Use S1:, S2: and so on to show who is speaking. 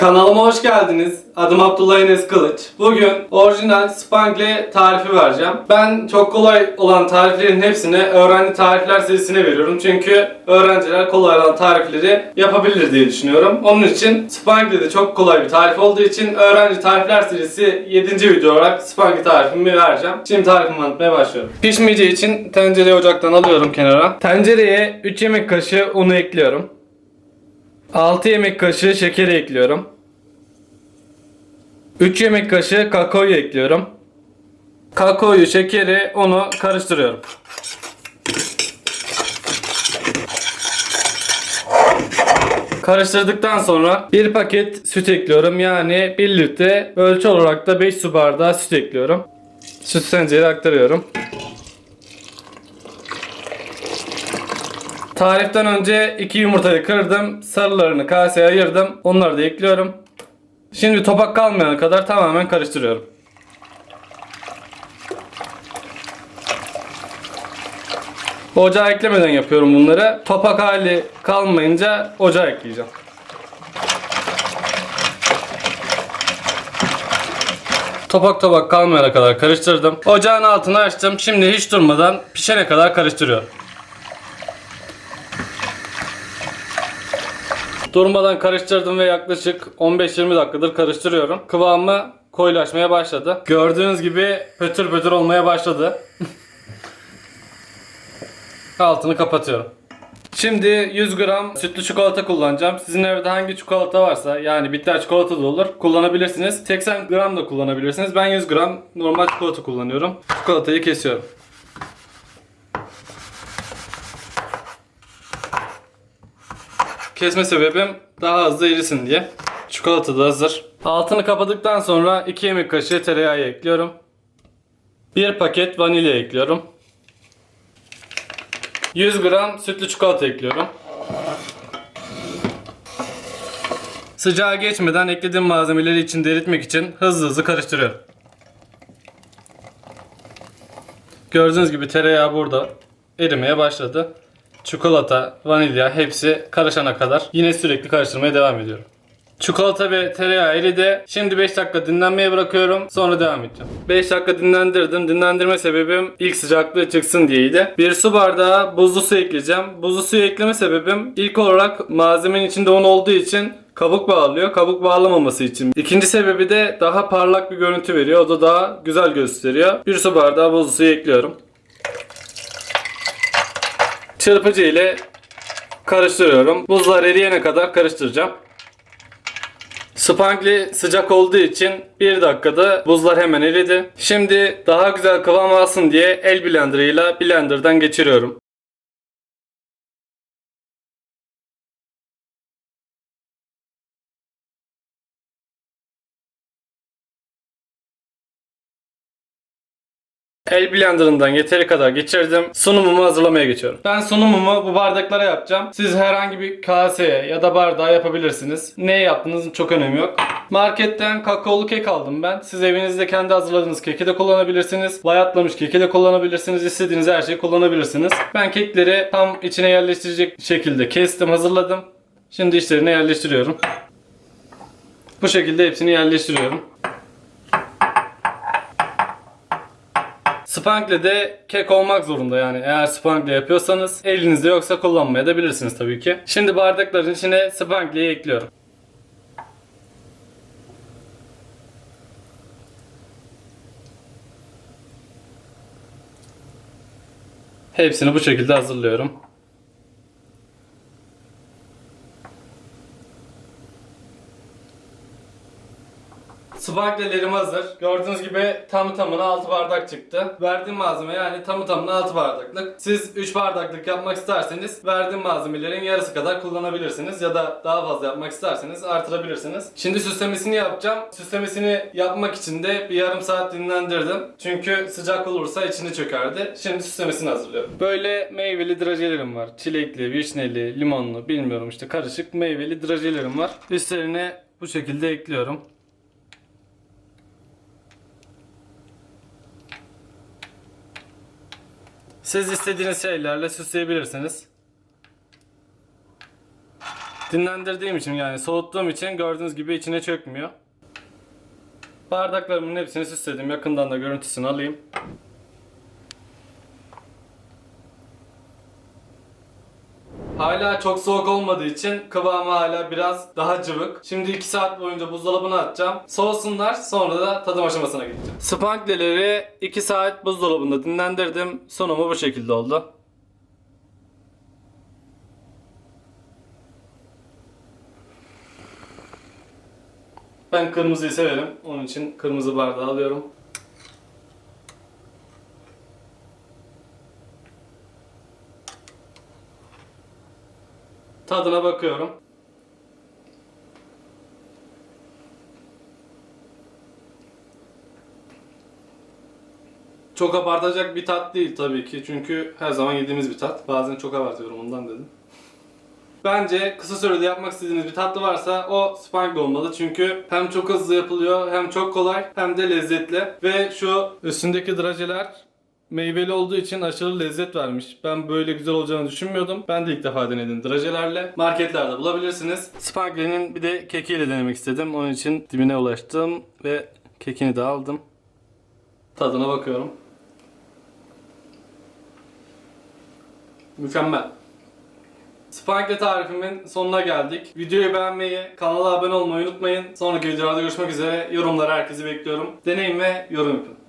S1: Kanalıma hoş geldiniz. Adım Abdullah Enes Kılıç. Bugün orijinal spangle tarifi vereceğim. Ben çok kolay olan tariflerin hepsini öğrenci tarifler serisine veriyorum. Çünkü öğrenciler kolay olan tarifleri yapabilir diye düşünüyorum. Onun için spangle de çok kolay bir tarif olduğu için öğrenci tarifler serisi 7. video olarak spangle tarifimi vereceğim. Şimdi tarifimi anlatmaya başlıyorum. Pişmeyeceği için tencereyi ocaktan alıyorum kenara. Tencereye 3 yemek kaşığı unu ekliyorum. 6 yemek kaşığı şekeri ekliyorum. 3 yemek kaşığı kakaoyu ekliyorum. Kakaoyu, şekeri, unu karıştırıyorum. Karıştırdıktan sonra bir paket süt ekliyorum. Yani 1 litre ölçü olarak da 5 su bardağı süt ekliyorum. Süt tencereye aktarıyorum. Tariften önce iki yumurtayı kırdım. Sarılarını kaseye ayırdım. Onları da ekliyorum. Şimdi topak kalmayana kadar tamamen karıştırıyorum. Ocağa eklemeden yapıyorum bunları. Topak hali kalmayınca ocağa ekleyeceğim. Topak topak kalmayana kadar karıştırdım. Ocağın altını açtım. Şimdi hiç durmadan pişene kadar karıştırıyorum. Durmadan karıştırdım ve yaklaşık 15-20 dakikadır karıştırıyorum. Kıvamı koyulaşmaya başladı. Gördüğünüz gibi pötür pötür olmaya başladı. Altını kapatıyorum. Şimdi 100 gram sütlü çikolata kullanacağım. Sizin evde hangi çikolata varsa yani bitter çikolata da olur kullanabilirsiniz. 80 gram da kullanabilirsiniz. Ben 100 gram normal çikolata kullanıyorum. Çikolatayı kesiyorum. Kesme sebebim daha hızlı erisin diye. Çikolata da hazır. Altını kapadıktan sonra 2 yemek kaşığı tereyağı ekliyorum. 1 paket vanilya ekliyorum. 100 gram sütlü çikolata ekliyorum. Sıcağı geçmeden eklediğim malzemeleri içinde eritmek için hızlı hızlı karıştırıyorum. Gördüğünüz gibi tereyağı burada erimeye başladı. Çikolata, vanilya hepsi karışana kadar yine sürekli karıştırmaya devam ediyorum. Çikolata ve tereyağı eridi. Şimdi 5 dakika dinlenmeye bırakıyorum. Sonra devam edeceğim. 5 dakika dinlendirdim. Dinlendirme sebebim ilk sıcaklığı çıksın diyeydi. Bir su bardağı buzlu su ekleyeceğim. Buzlu suyu ekleme sebebim ilk olarak malzemenin içinde un olduğu için kabuk bağlıyor. Kabuk bağlamaması için. İkinci sebebi de daha parlak bir görüntü veriyor. O da daha güzel gösteriyor. Bir su bardağı buzlu suyu ekliyorum. Çırpıcı ile karıştırıyorum. Buzlar eriyene kadar karıştıracağım. Spankli sıcak olduğu için 1 dakikada buzlar hemen eridi. Şimdi daha güzel kıvam alsın diye el blenderıyla blenderdan geçiriyorum. El blenderından yeteri kadar geçirdim. Sunumumu hazırlamaya geçiyorum. Ben sunumumu bu bardaklara yapacağım. Siz herhangi bir kaseye ya da bardağa yapabilirsiniz. Ne yaptığınızın çok önemi yok. Marketten kakaolu kek aldım ben. Siz evinizde kendi hazırladığınız keki de kullanabilirsiniz. Bayatlamış keki de kullanabilirsiniz. İstediğiniz her şeyi kullanabilirsiniz. Ben kekleri tam içine yerleştirecek şekilde kestim, hazırladım. Şimdi içlerine yerleştiriyorum. Bu şekilde hepsini yerleştiriyorum. Spankle de kek olmak zorunda yani. Eğer spankle yapıyorsanız elinizde yoksa kullanmaya da bilirsiniz tabii ki. Şimdi bardakların içine spankleyi ekliyorum. Hepsini bu şekilde hazırlıyorum. Spanklerim hazır. Gördüğünüz gibi tamı tamına 6 bardak çıktı. Verdiğim malzeme yani tamı tamına 6 bardaklık. Siz 3 bardaklık yapmak isterseniz verdiğim malzemelerin yarısı kadar kullanabilirsiniz. Ya da daha fazla yapmak isterseniz artırabilirsiniz. Şimdi süslemesini yapacağım. Süslemesini yapmak için de bir yarım saat dinlendirdim. Çünkü sıcak olursa içine çökerdi. Şimdi süslemesini hazırlıyorum. Böyle meyveli drajelerim var. Çilekli, vişneli, limonlu bilmiyorum işte karışık meyveli drajelerim var. Üstlerine bu şekilde ekliyorum. Siz istediğiniz şeylerle süsleyebilirsiniz. Dinlendirdiğim için yani soğuttuğum için gördüğünüz gibi içine çökmüyor. Bardaklarımın hepsini süsledim. Yakından da görüntüsünü alayım. Hala çok soğuk olmadığı için kıvamı hala biraz daha cıvık. Şimdi 2 saat boyunca buzdolabına atacağım. Soğusunlar sonra da tadım aşamasına geçeceğim. Spankleleri 2 saat buzdolabında dinlendirdim. Sonumu bu şekilde oldu. Ben kırmızıyı severim. Onun için kırmızı bardağı alıyorum. Tadına bakıyorum. Çok abartacak bir tat değil tabii ki. Çünkü her zaman yediğimiz bir tat. Bazen çok abartıyorum ondan dedim. Bence kısa sürede yapmak istediğiniz bir tatlı varsa o spangle olmalı. Çünkü hem çok hızlı yapılıyor, hem çok kolay, hem de lezzetli. Ve şu üstündeki drajeler meyveli olduğu için aşırı lezzet vermiş. Ben böyle güzel olacağını düşünmüyordum. Ben de ilk defa denedim drajelerle. Marketlerde bulabilirsiniz. Spangle'nin bir de kekiyle denemek istedim. Onun için dibine ulaştım ve kekini de aldım. Tadına bakıyorum. Mükemmel. Spangle tarifimin sonuna geldik. Videoyu beğenmeyi, kanala abone olmayı unutmayın. Sonraki videolarda görüşmek üzere. Yorumlara herkesi bekliyorum. Deneyin ve yorum yapın.